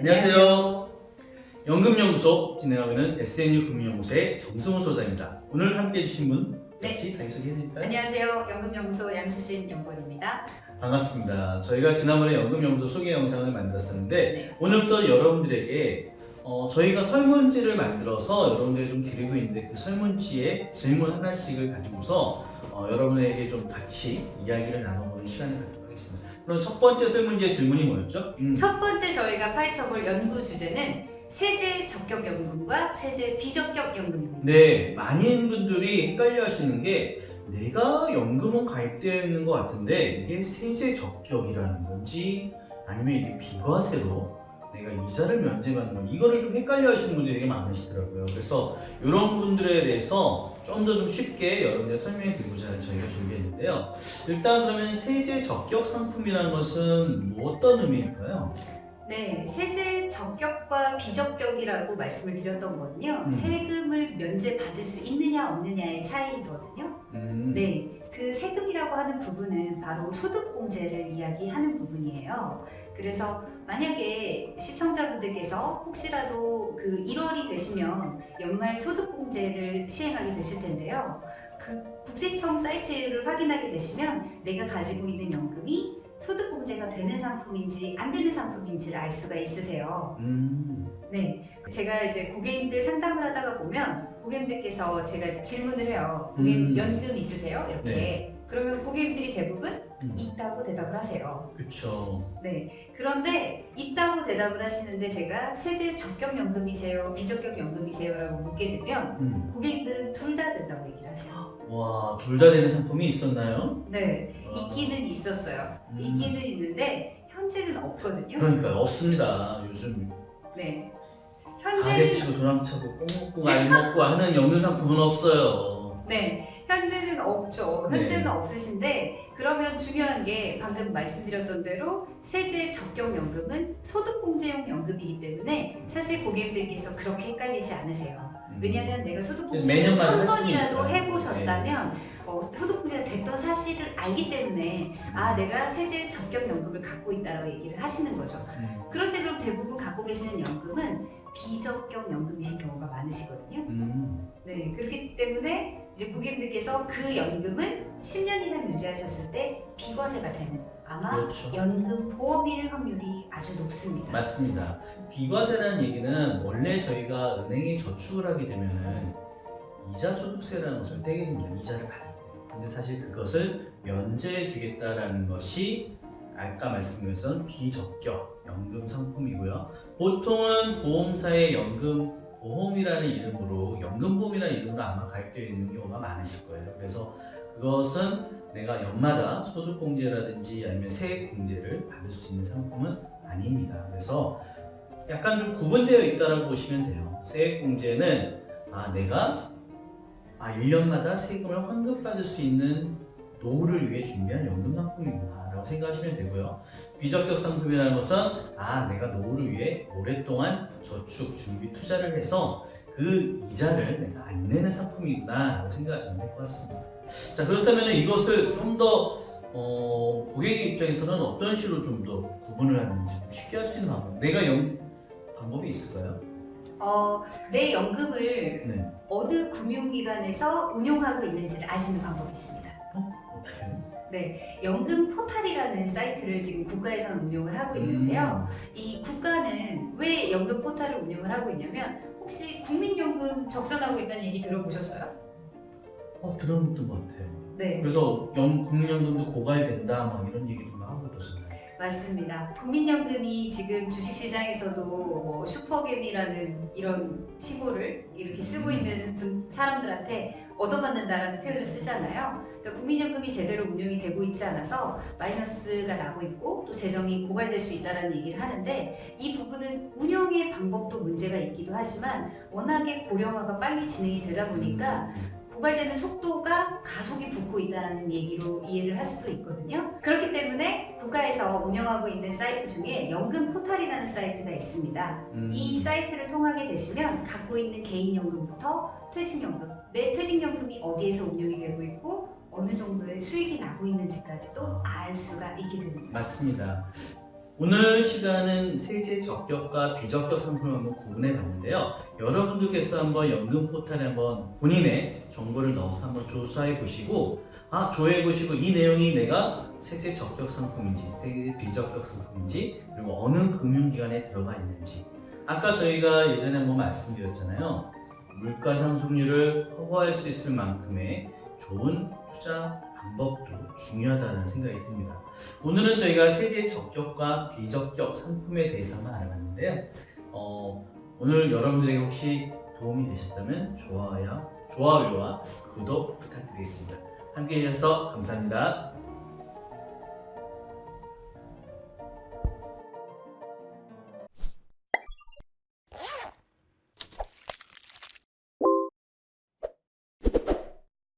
안녕하세요. 연금연구소 진행하고 있는 SNU 금융연구소의 정승호 소장입니다. 오늘 함께 해 주신 분 네. 같이 자기소개 해 드릴까요? 안녕하세요. 연금연구소 양수진 연구원입니다. 반갑습니다. 저희가 지난번에 연금연구소 소개 영상을 만들었었는데 네. 오늘부터 여러분들에게 어, 저희가 설문지를 만들어서 여러분들이 좀 드리고 있는데 그 설문지에 질문 하나씩을 가지고서 어, 여러분에게 좀 같이 이야기를 나눠보는 시간을 갖도록 하겠습니다. 그럼 첫 번째 설문지의 질문이 뭐였죠? 음. 첫 번째 저희가 파헤쳐볼 연구 주제는 세제 적격 연금과 세제 비적격 연금입니다. 네, 많은 분들이 헷갈려 하시는 게 내가 연금은 가입되어 있는 것 같은데 이게 세제 적격이라는 건지 아니면 이게 비과세로 내가 이자를 면제받는 건지 이거를 좀 헷갈려 하시는 분들이 되게 많으시더라고요. 그래서 이런 분들에 대해서 좀더좀 쉽게 여러분들 설명해 드리고자 저희가 준비했는데요. 일단 그러면 세제 적격 상품이라는 것은 뭐 어떤 의미일까요? 네, 세제 적격과 비적격이라고 말씀을 드렸던 거는요. 음. 세금을 면제받을 수 있느냐 없느냐의 차이거든요. 음, 네, 그 세금이라고 하는 부분은 바로 소득공제를 이야기하는 부분이에요. 그래서 만약에 시청자분들께서 혹시라도 그 1월이 되시면 연말 소득공제를 시행하게 되실 텐데요. 그 국세청 사이트를 확인하게 되시면 내가 가지고 있는 연금이 소득공제가 되는 상품인지 안 되는 상품인지를 알 수가 있으세요. 음, 네, 제가 이제 고객님들 상담을 하다가 보면 고객님들께서 제가 질문을 해요. 고객님 음. 연금 있으세요? 이렇게. 네. 그러면 고객님들이 대부분 음. 있다고 대답을 하세요. 그쵸. 네. 그런데 있다고 대답을 하시는데 제가 세제 적격 연금이세요? 비적격 연금이세요?라고 묻게 되면 음. 고객님들은 둘 다 된다고 얘기를 하세요. 와, 둘 다 되는 상품이 있었나요? 네. 와. 있기는 있었어요. 음. 있기는 있는데 현재는 없거든요. 그러니까 없습니다. 요즘 네. 현재는 치고 도랑차고 꽁 먹고 알 먹고 하는 연금 상품은 없어요. 네, 현재는 없죠. 현재는 네. 없으신데 그러면 중요한 게 방금 말씀드렸던 대로 세제 적격 연금은 소득공제용 연금이기 때문에 사실 고객님들께서 그렇게 헷갈리지 않으세요. 음. 왜냐하면 내가 소득공제를 마다 한할 번이라도. 해보셨다면 어, 소득공제가 됐던 사실을 알기 때문에 아 내가 세제 적격 연금을 갖고 있다라고 얘기를 하시는 거죠. 음. 그런데 그럼 대부분 갖고 계시는 연금은 비적격 연금이신 경우가 많으시거든요. 음. 네, 그렇기 때문에 이제 고객님들께서 그 연금은 10년 이상 유지하셨을 때 비과세가 되는 아마 그렇죠. 연금 보험일 확률이 아주 높습니다. 맞습니다. 비과세라는 얘기는 원래 저희가 은행에 저축을 하게 되면은 이자 소득세라는 것을 떼게 됩니다. 이자를 때. 근데 사실 그것을 면제해 주겠다라는 것이 아까 말씀드렸던 비적격 연금 상품이고요. 보통은 보험사의 연금 보험이라는 이름으로 연금보험이라는 이름으로 아마 가입되어 있는 경우가 많으실 거예요. 그래서 그것은 내가 연마다 소득공제라든지 아니면 세액공제를 받을 수 있는 상품은 아닙니다. 그래서 약간 좀 구분되어 있다고 보시면 돼요. 세액공제는 아 내가 아 1년마다 세금을 환급받을 수 있는 노후를 위해 준비한 연금 상품이구나 라고 생각하시면 되고요. 비적격 상품이라는 것은 아 내가 노후를 위해 오랫동안 저축, 준비, 투자를 해서 그 이자를 내가 안 내는 상품이구나 라고 생각하시면 될 것 같습니다. 자 그렇다면 이것을 좀더 어, 고객 입장에서는 어떤 식으로 좀 더 구분을 하는지 좀 쉽게 할 수 있는 방법 내가 연 방법이 있을까요? 어, 내 연금을 네. 어느 금융기관에서 운용하고 있는지를 있는 방법이 있습니다. 어떻게? 네, 연금 포탈이라는 사이트를 지금 국가에서는 운용을 하고 있는데요. 이 국가는 왜 연금 포탈을 운영을 하고 있냐면 혹시 국민연금 적선하고 있다는 얘기 들어보셨어요? 어 들었던 것 같아요. 네, 그래서 연 국민연금도 고갈된다 막 이런 얘기도 막 하고 그러잖아요. 맞습니다. 국민연금이 지금 주식시장에서도 뭐 슈퍼겜이라는 이런 칭호를 이렇게 쓰고 있는 분- 사람들한테 얻어맞는다라는 표현을 쓰잖아요. 그러니까 국민연금이 제대로 운영이 되고 있지 않아서 마이너스가 나고 있고 또 재정이 고갈될 수 있다는 얘기를 하는데 이 부분은 운영의 방법도 문제가 있기도 하지만 워낙에 고령화가 빨리 진행이 되다 보니까 고갈되는 속도가 가속이 붙고 있다는 얘기로 이해를 할 수도 있거든요. 그렇기 때문에 국가에서 운영하고 있는 사이트 중에 연금 포탈이라는 사이트가 있습니다. 음. 이 사이트를 통하게 되시면 갖고 있는 개인연금부터 퇴직연금, 내 퇴직연금이 어디에서 운영이 되고 있고 어느 정도의 수익이 나고 있는지까지도 알 수가 있게 되는 거죠. 맞습니다. 오늘 시간은 세제 적격과 비적격 상품을 한번 구분해 봤는데요. 여러분들께서 한번 연금 포탈에 한번 본인의 정보를 넣어서 한번 조사해 보시고 아 조회해 보시고 이 내용이 내가 세제 적격 상품인지 세제 비적격 상품인지 그리고 어느 금융기관에 들어가 있는지 아까 저희가 예전에 한번 말씀드렸잖아요. 물가 상승률을 커버할 수 있을 만큼의 좋은 투자 방법도 중요하다는 생각이 듭니다. 오늘은 저희가 세제 적격과 비적격 상품에 대해서만 알아봤는데요. 어, 오늘 여러분들에게 혹시 도움이 되셨다면 좋아요, 좋아요와 구독 부탁드리겠습니다. 함께 해주셔서 감사합니다.